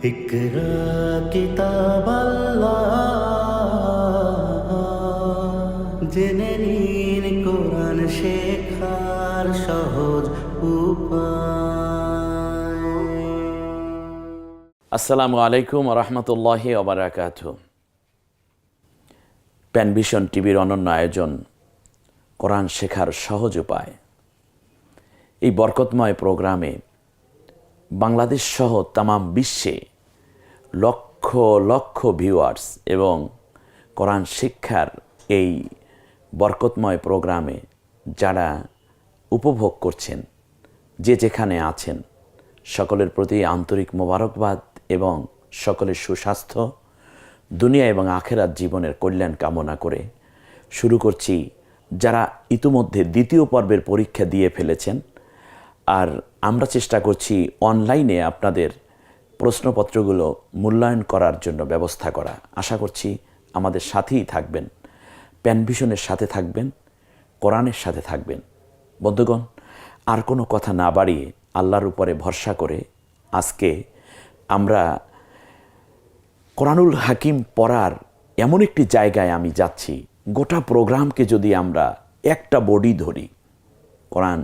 اقرا কিতাব জেনে নিন কোরআন শেখার সহজ উপায় আসসালামু আলাইকুম রহমতুল্লাহি ওবরাকাত প্যানভিশন টিভির অনন্য আয়োজন কোরআন শেখার সহজ উপায় এই বরকতময় প্রোগ্রামে বাংলাদেশ সহ তামাম বিশ্বে লক্ষ লক্ষ ভিউয়ার্স এবং কোরআন শিক্ষার এই বরকতময় প্রোগ্রামে যারা উপভোগ করছেন, যে যেখানে আছেন, সকলের প্রতি আন্তরিক মোবারকবাদ এবং সকলের সুস্বাস্থ্য, দুনিয়া এবং আখেরাত জীবনের কল্যাণ কামনা করে শুরু করছি, যারা ইতিমধ্যে দ্বিতীয় পর্বের পরীক্ষা দিয়ে ফেলেছেন। আর আমরা চেষ্টা করছি অনলাইনে আপনাদের প্রশ্নপত্রগুলো মূল্যায়ন করার জন্য ব্যবস্থা করা। আশা করছি আমাদের সাথেই থাকবেন। প্যানভিশনের সাথে থাকবেন, কোরআনের সাথে থাকবেন। বন্ধুগণ, আর কোনো কথা না বাড়িয়ে আল্লাহর উপরে ভরসা করে আজকে আমরা কোরআনুল হাকিম পড়ার এমন একটি জায়গায় আমি যাচ্ছি। গোটা প্রোগ্রামকে যদি আমরা একটা বডি ধরি, কোরআন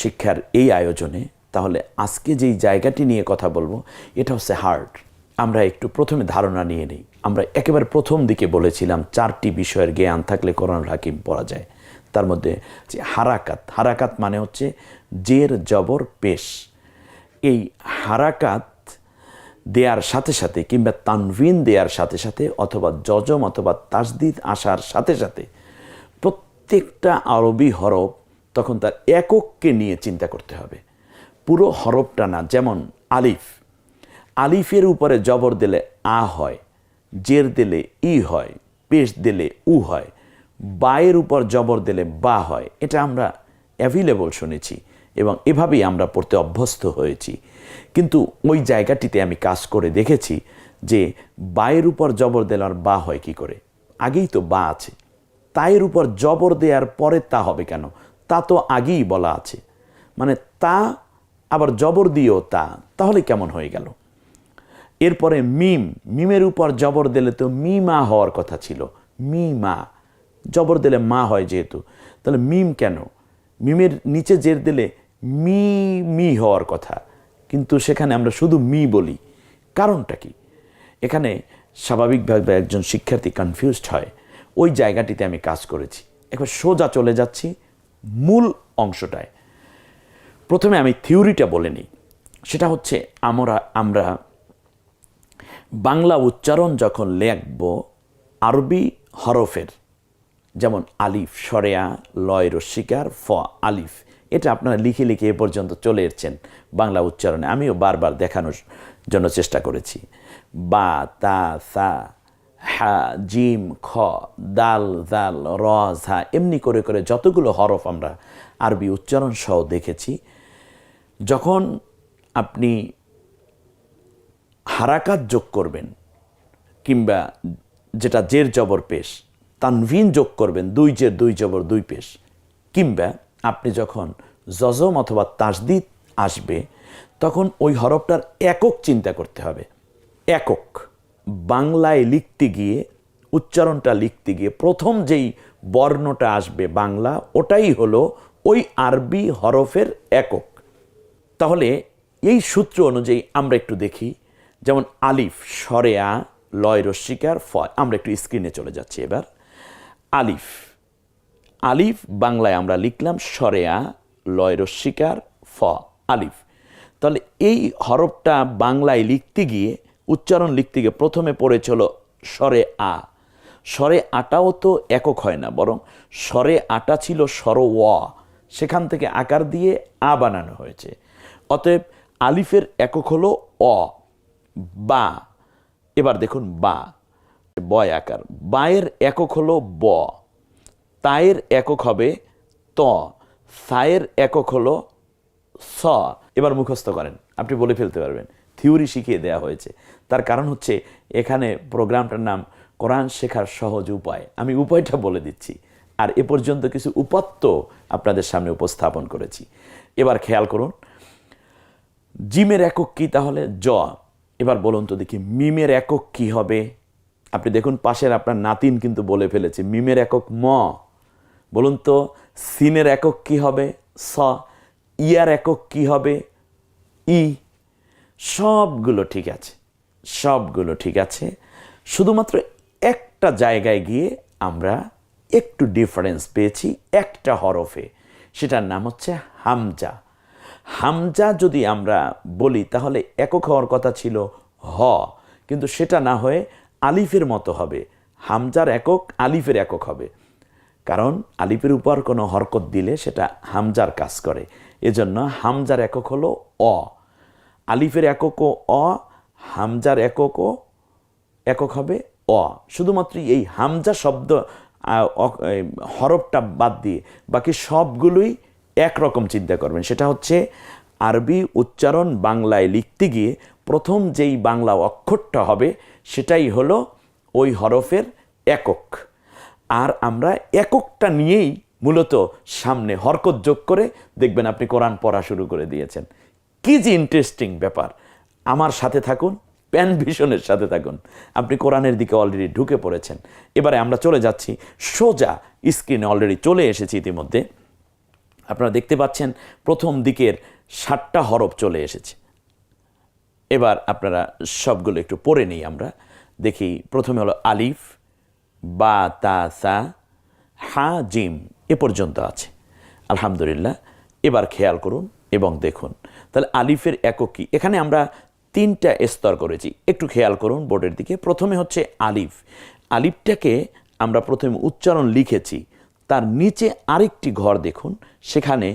শিক্ষার এই আয়োজনে তাহলে আজকে যেই জায়গাটি নিয়ে কথা বলব, এটা হচ্ছে হার্ট আমরা একটু প্রথমে ধারণা নিয়ে নিই। আমরা একেবারে প্রথম দিকে বলেছিলাম চারটি বিষয়ের জ্ঞান থাকলে কোরআন হাকিম পড়া যায়। তার মধ্যে যে হারাকাত। হারাকাত মানে হচ্ছে জের, জবর, পেশ। এই হারাকাত দেয়ার সাথে সাথে কিংবা তানভিন দেয়ার সাথে সাথে অথবা যজম অথবা তাসদিদ আসার সাথে সাথে প্রত্যেকটা আরবি হরফ তখন তার একককে নিয়ে চিন্তা করতে হবে। পুরো হরফটা না, যেমন আলিফ। আলিফের উপরে জবর দিলে আ হয়, জের দিলে ই হয়, পেশ দিলে উ হয়, বায়ের উপর জবর দিলে বা হয়, এটা আমরা অ্যাভেলেবল শুনেছি এবং এভাবেই আমরা পড়তে অভ্যস্ত হয়েছি। কিন্তু ওই জায়গাটিতে আমি কাজ করে দেখেছি যে বায়ের উপর জবর দেওয়ার বা হয় কি করে? আগেই তো বা আছে। তায়ের উপর জবর দেওয়ার পরে তা হবে কেন? তা তো আগেই বলা আছে। মানে তা আবার জবর দিও তা, তাহলে কেমন হয়ে গেল? এরপরে মিম, মিমের উপর জবর দিলে তো মিমা হওয়ার কথা ছিল, মিমা। জবর দিলে মা হয় যেহেতু, তাহলে মিম কেন? মিমের নিচে জের দিলে মি মি হওয়ার কথা, কিন্তু সেখানে আমরা শুধু মি বলি। কারণটা কি? এখানে স্বাভাবিকভাবে একজন শিক্ষার্থী কনফিউজড হয়। ওই জায়গাটিতে আমি কাজ করেছি। একবার সোজা চলে যাচ্ছি, মূল অংশটায়। প্রথমে আমি থিওরিটা বলে নিই। সেটা হচ্ছে আমরা আমরা বাংলা উচ্চারণ যখন লেখব, আরবি হরফের, যেমন আলিফ, সরেয়া, লয় রস্বীকার ফ, আলিফ, এটা আপনারা লিখে লিখে এ পর্যন্ত চলে এসছেন বাংলা উচ্চারণে। আমিও বারবার দেখানোর জন্য চেষ্টা করেছি। বা, তা, সা, হা, জিম, খ, দাল দাল র, ঝা, এমনি করে করে যতগুলো হরফ আমরা আরবি উচ্চারণ সহ দেখেছি যখন আপনি হারাকাত যোগ করবেন, কিংবা যেটা জের জবর পেশ, তানভিন যোগ করবেন, দুই জের, দুই জবর, দুই পেশ, কিংবা আপনি যখন জজম অথবা তাসদিদ আসবে, তখন ওই হরফটার একক চিন্তা করতে হবে। একক। বাংলায় লিখতে গিয়ে, উচ্চারণটা লিখতে গিয়ে, প্রথম যেই বর্ণটা আসবে বাংলা, ওটাই হলো ওই আরবি হরফের একক। তাহলে এই সূত্র অনুযায়ী আমরা একটু দেখি। যেমন আলিফ, সরেয়া লয় রস্বীকার ফ আমরা একটু স্ক্রিনে চলে যাচ্ছি এবার। আলিফ। আলিফ বাংলায় আমরা লিখলাম সরেয়া লয় রস্বীকার ফ, আলিফ। তাহলে এই হরফটা বাংলায় লিখতে গিয়ে, উচ্চারণ লিখতে গিয়ে প্রথমে পড়েছিল স্বরে আ স্বরে আটাও তো একক হয় না, বরং স্বরে আটা ছিল স্বর ওয়া সেখান থেকে আকার দিয়ে আ বানানো হয়েছে। অতএব আলিফের একক হলো অ, বা। এবার দেখুন বা, বয় আকার। বায়ের একক হলো ব, তায়ের একক হবে ত, সায়ের একক হলো স। এবার মুখস্থ করেন, আপনি বলে ফেলতে পারবেন, থিওরি শিখিয়ে দেওয়া হয়েছে। তার কারণ হচ্ছে এখানে প্রোগ্রামটার নাম কোরআন শেখার সহজ উপায়। আমি উপায়টা বলে দিচ্ছি, আর এ পর্যন্ত কিছু উপাত্ত আপনাদের সামনে উপস্থাপন করেছি। এবার খেয়াল করুন জিমের একক কী তাহলে? জ এবার বলুন তো দেখি, মিমের একক কি হবে? আপনি দেখুন, পাশের আপনার নাতিন কিন্তু বলে ফেলেছে, মিমের একক ম। বলুন তো, সিনের একক কি হবে? স। ইয়ার একক কি হবে? ই। সবগুলো ঠিক আছে, সবগুলো ঠিক আছে। শুধুমাত্র একটা জায়গায় গিয়ে আমরা একটু ডিফারেন্স পেয়েছি একটা হরফে, সেটার নাম হচ্ছে হামজা। হামজা যদি আমরা বলি, তাহলে একক হওয়ার কথা ছিল হ, কিন্তু সেটা না হয়ে আলিফের মতো হবে। হামজার একক আলিফের একক হবে। কারণ আলিফের উপর কোনো হরকত দিলে সেটা হামজার কাজ করে। এজন্য হামজার একক হলো অ। আলিফের এককও অ, হামজার এককও একক হবে অ। শুধুমাত্র এই হামজা শব্দ হরফটা বাদ দিয়ে বাকি সবগুলোই একরকম চিন্তা করবেন। সেটা হচ্ছে আরবি উচ্চারণ বাংলায় লিখতে গিয়ে প্রথম যেই বাংলা অক্ষরটা হবে, সেটাই হলো ওই হরফের একক। আর আমরা এককটা নিয়েই মূলত সামনে হরকত যোগ করে দেখবেন আপনি কোরআন পড়া শুরু করে দিয়েছেন। কি যে ইন্টারেস্টিং ব্যাপার। আমার সাথে থাকুন, প্যান ভিশনের সাথে থাকুন। আপনি কোরআনের দিকে অলরেডি ঢুকে পড়েছেন। এবারে আমরা চলে যাচ্ছি, সোজা স্ক্রিনে অলরেডি চলে এসেছি ইতিমধ্যে। আপনারা দেখতে পাচ্ছেন প্রথম দিকের ষাটটা হরফ চলে এসেছে। এবার আপনারা সবগুলো একটু পড়ে নিই আমরা। দেখি, প্রথমে হলো আলিফ, বা, তা, সা, হা, জিম এ পর্যন্ত আছে। আলহামদুলিল্লাহ, এবার খেয়াল করুন এবং দেখুন। তাহলে আলিফের একক কি? এখানে আমরা তিনটা স্তর করেছি। একটু খেয়াল করুন বোর্ডের দিকে। প্রথমে হচ্ছে আলিফ। আলিফটাকে আমরা প্রথমে উচ্চারণ লিখেছি। তার নিচে আরেকটি ঘর দেখুন। সেখানে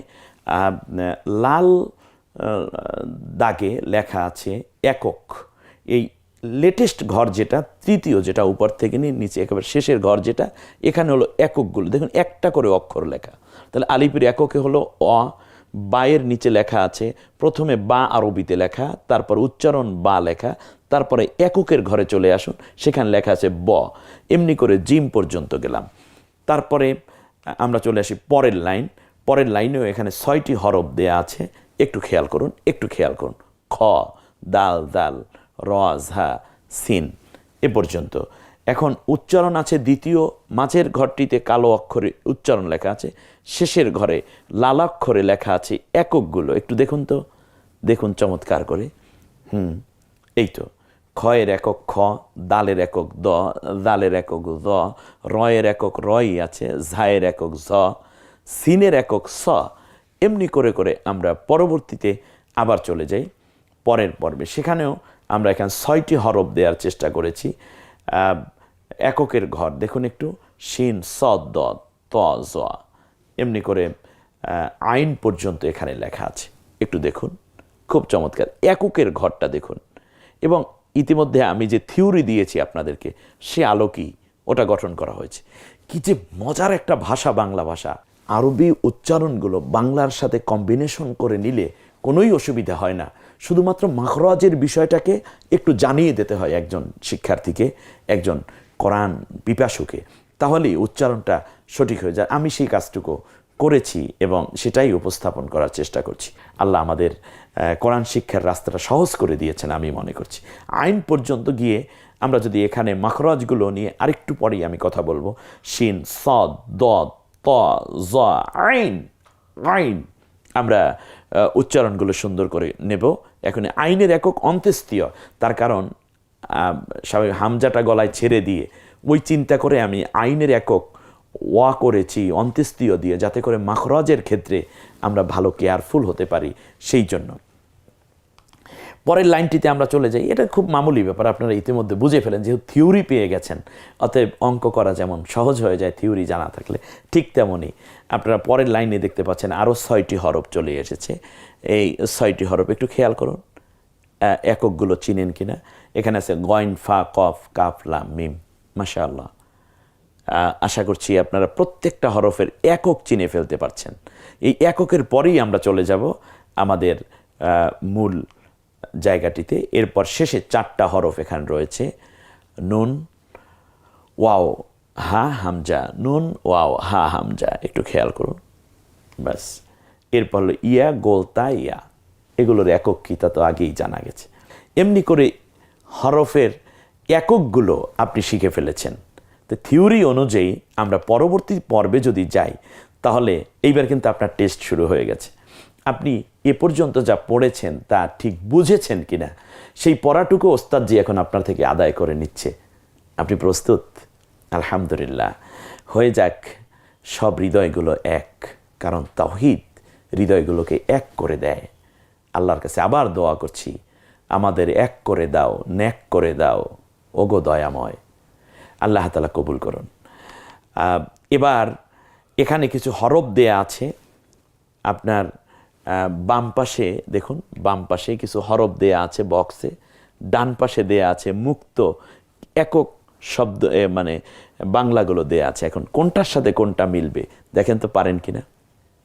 লাল দাগে লেখা আছে একক। এই লেটেস্ট ঘর যেটা, তৃতীয় যেটা উপর থেকে নিয়ে নিচে, একেবারে শেষের ঘর যেটা, এখানে হলো এককগুলো। দেখুন, একটা করে অক্ষর লেখা। তাহলে আলিপের এককে হলো অ, বায়ের নিচে লেখা আছে, প্রথমে বা আরবিতে লেখা, তারপর উচ্চারণ বা লেখা, তারপরে এককের ঘরে চলে আসুন, সেখানে লেখা আছে ব। এমনি করে জিম পর্যন্ত গেলাম। তারপরে আমরা চলে আসি পরের লাইন। পরের লাইনেও এখানে ছয়টি হরফ দেয়া আছে। একটু খেয়াল করুন, একটু খেয়াল করুন। খ, দাল দাল, র, ঝা, সিন এ পর্যন্ত। এখন উচ্চারণ আছে দ্বিতীয়, মাঝের ঘরটিতে কালো অক্ষরে উচ্চারণ লেখা আছে। শেষের ঘরে লালাক্ষরে লেখা আছে এককগুলো। একটু দেখুন তো। দেখুন চমৎকার করে। হুম, এই তো। খয়ের একক খ দালের একক দ দালের একক দ রয়ের একক রই আছে ঝায়ের একক ঝ সিনের একক স এমনি করে করে আমরা পরবর্তীতে আবার চলে যাই পরের পর্বে। সেখানেও আমরা এখানে ছয়টি হরফ দেওয়ার চেষ্টা করেছি। এককের ঘর, দেখুন একটু। শিন, স, দ, ত, জ। এমনি করে আইন পর্যন্ত এখানে লেখা আছে। একটু দেখুন। খুব চমৎকার। এককের ঘরটা দেখুন। এবং ইতিমধ্যে আমি যে থিওরি দিয়েছি আপনাদেরকে, সে আলোকেই ওটা গঠন করা হয়েছে। কি যে মজার একটা ভাষা বাংলা ভাষা। আরবি উচ্চারণগুলো বাংলার সাথে কম্বিনেশন করে নিলে কোনোই অসুবিধা হয় না। শুধুমাত্র মাখরাজের বিষয়টাকে একটু জানিয়ে দিতে হয় একজন শিক্ষার্থীকে, একজন কোরআন পিপাসুকে। তাহলেই উচ্চারণটা সঠিক হয়ে যায়। আমি সেই কাজটুকু করেছি এবং সেটাই উপস্থাপন করার চেষ্টা করছি। আল্লাহ আমাদের কোরআন শিক্ষার রাস্তাটা সহজ করে দিয়েছেন আমি মনে করছি। আইন পর্যন্ত গিয়ে আমরা যদি এখানে মাখরাজগুলো নিয়ে আরেকটু পরেই আমি কথা বলব। শিন, সদ দ ত, জ, আইন আইন। আমরা উচ্চারণগুলো সুন্দর করে নেব। এখন আইনের একক অন্ত্যেস্তীয় তার কারণ স্বাভাবিক হামজাটা গলায় ছেড়ে দিয়ে ওই চিন্তা করে আমি আইনের একক ওয়া করেছি অন্ত্যেস্তীয় দিয়ে যাতে করে মাখরাজের ক্ষেত্রে আমরা ভালো কেয়ারফুল হতে পারি সেই জন্য। পরের লাইনটিতে আমরা চলে যাই। এটা খুব মামুলি ব্যাপার আপনারা ইতিমধ্যে বুঝে ফেলেন যেহেতু থিওরি পেয়ে গেছেন। অতএব অঙ্ক করা যেমন সহজ হয়ে যায় থিওরি জানা থাকলে ঠিক তেমনই। আপনারা পরের লাইনে দেখতে পাচ্ছেন আরও ছয়টি হরফ চলে এসেছে। এই ছয়টি হরফ একটু খেয়াল করুন। এককগুলো চিনেন কিনা? এখানে আছে গয়ন ফা কফ কাফ লাম মিম। মাশা আল্লাহ আহ, আশা করছি আপনারা প্রত্যেকটা হরফের একক চিনে ফেলতে পারছেন। এই এককের পরেই আমরা চলে যাব আমাদের মূল জায়গাটিতে। এরপর শেষে চারটা হরফ এখানে রয়েছে। নুন, ওয়াও, হা, হামজা। নুন, ওয়াও, হা, হামজা। একটু খেয়াল করুন। ব্যাস। এরপর হলো ইয়া গোলতা ইয়া। এগুলোর একক কী তা তো আগেই জানা গেছে। এমনি করে হরফের এককগুলো আপনি শিখে ফেলেছেন। তো থিওরি অনুযায়ী আমরা পরবর্তী পর্বে যদি যাই, তাহলে এইবার কিন্তু আপনার টেস্ট শুরু হয়ে গেছে। আপনি এ পর্যন্ত যা পড়েছেন তা ঠিক বুঝেছেন কিনা, সেই পড়াটুকু ওস্তাদ জি এখন আপনার থেকে আদায় করে নিচ্ছে। আপনি প্রস্তুত? আলহামদুলিল্লাহ। হয়ে যাক, সব হৃদয়গুলো এক, কারণ তাওহিদ হৃদয়গুলোকে এক করে দেয়। আল্লাহর কাছে আবার দোয়া করছি, আমাদের এক করে দাও, ন্যাক করে দাও। ওগো দয়াময়। আল্লাহ তালা কবুল করুন। এবার এখানে কিছু হরফ দেয়া আছে। আপনার বাম পাশে দেখুন, বাম পাশে কিছু হরফ দেয়া আছে বক্সে। ডান পাশে দেয়া আছে মুক্ত, একক শব্দ মানে বাংলাগুলো দেয়া আছে। এখন কোনটার সাথে কোনটা মিলবে, দেখেন তো পারেন কিনা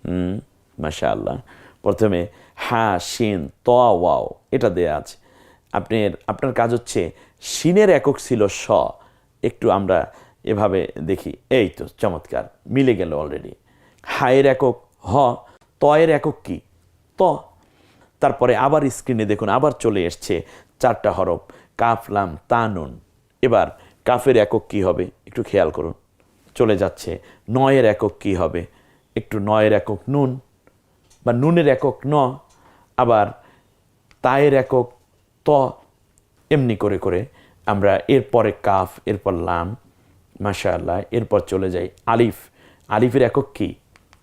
হুম মাশা আল্লাহ প্রথমে হা, শিন, ত, ওয়াও, এটা দেয়া আছে। আপনার আপনার কাজ হচ্ছে, শিনের একক ছিল স একটু আমরা এভাবে দেখি। এই তো চমৎকার, মিলে গেল অলরেডি হায়ের একক হ, তয়ের একক কি? ত। তারপরে আবার স্ক্রিনে দেখুন, আবার চলে এসছে চারটা হরফ, কাফ, লাম, তা, নুন। এবার কাফের একক কি হবে? একটু খেয়াল করুন। চলে যাচ্ছে, নয়ের একক কি হবে? একটু নয়ের একক নুন বা নুনের একক ন, আবার তায়ের একক ত, এমনি করে করে। আমরা এরপরে কাফ, এরপর লাম মাশা আল্লাহ এরপর চলে যাই আলিফ। আলিফের একক কি?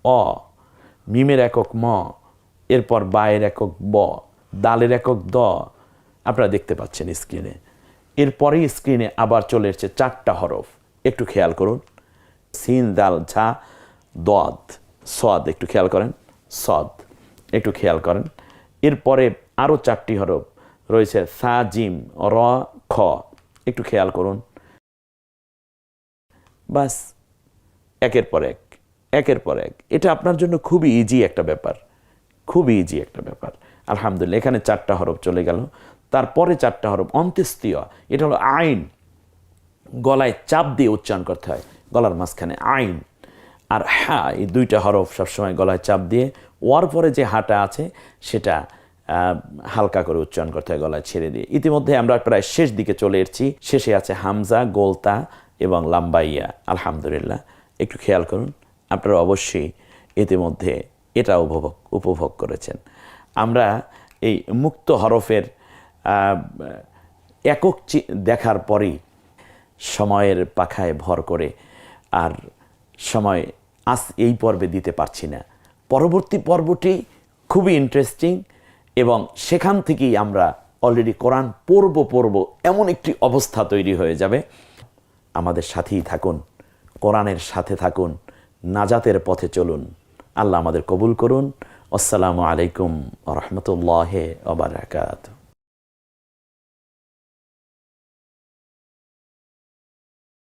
অ। মিমের একক ম। এরপর বায়ের একক ব। দালের একক দ। আপনারা দেখতে পাচ্ছেন স্ক্রিনে এরপরেই স্ক্রিনে আবার চলে এসছে চারটা হরফ। একটু খেয়াল করুন। সিন, দাল, ঝা, দদ, সদ, একটু খেয়াল করেন। সদ, একটু খেয়াল করেন। এরপরে আরও চারটি হরফ রয়েছে সা, জিম, র, খ। একটু খেয়াল করুন। বাস, একের পর এক, একের পর এক। এটা আপনার জন্য খুবই ইজি একটা ব্যাপার। খুবই ইজি একটা ব্যাপার। আলহামদুলিল্লাহ, এখানে চারটা হরফ চলে গেল। তারপরে চারটা হরফ অন্ত্যেস্তীয় এটা হলো আইন। গলায় চাপ দিয়ে উচ্চারণ করতে হয়। গলার মাঝখানে আইন। আর হা, এই দুইটা হরফ সবসময় গলায় চাপ দিয়ে, ওয়ার পরে যে হাটা আছে, সেটা হালকা করে উচ্চারণ করতে হয়, গলায় ছেড়ে দিয়ে। ইতিমধ্যে আমরা প্রায় শেষ দিকে চলে এসেছি। শেষে আছে হামজা, গোলতা এবং লাম্বাইয়া। আলহামদুলিল্লাহ। একটু খেয়াল করুন, আপনারা অবশ্যই ইতিমধ্যে এটা উপভোগ উপভোগ করেছেন। আমরা এই মুক্ত হরফের একক দেখার পরেই সময়ের পাখায় ভর করে আর সময় আজ এই পর্বে দিতে পারছি না। পরবর্তী পর্বটি খুবই ইন্টারেস্টিং এবং সেখান থেকেই আমরা অলরেডি কোরআন পড়ব পড়ব, এমন একটি অবস্থা তৈরি হয়ে যাবে। আমাদের সাথেই থাকুন, কোরআনের সাথে থাকুন, নাজাতের পথে চলুন। আল্লাহ আমাদের কবুল করুন। আসসালামু আলাইকুম রহমতুল্লাহ ওবরাকাত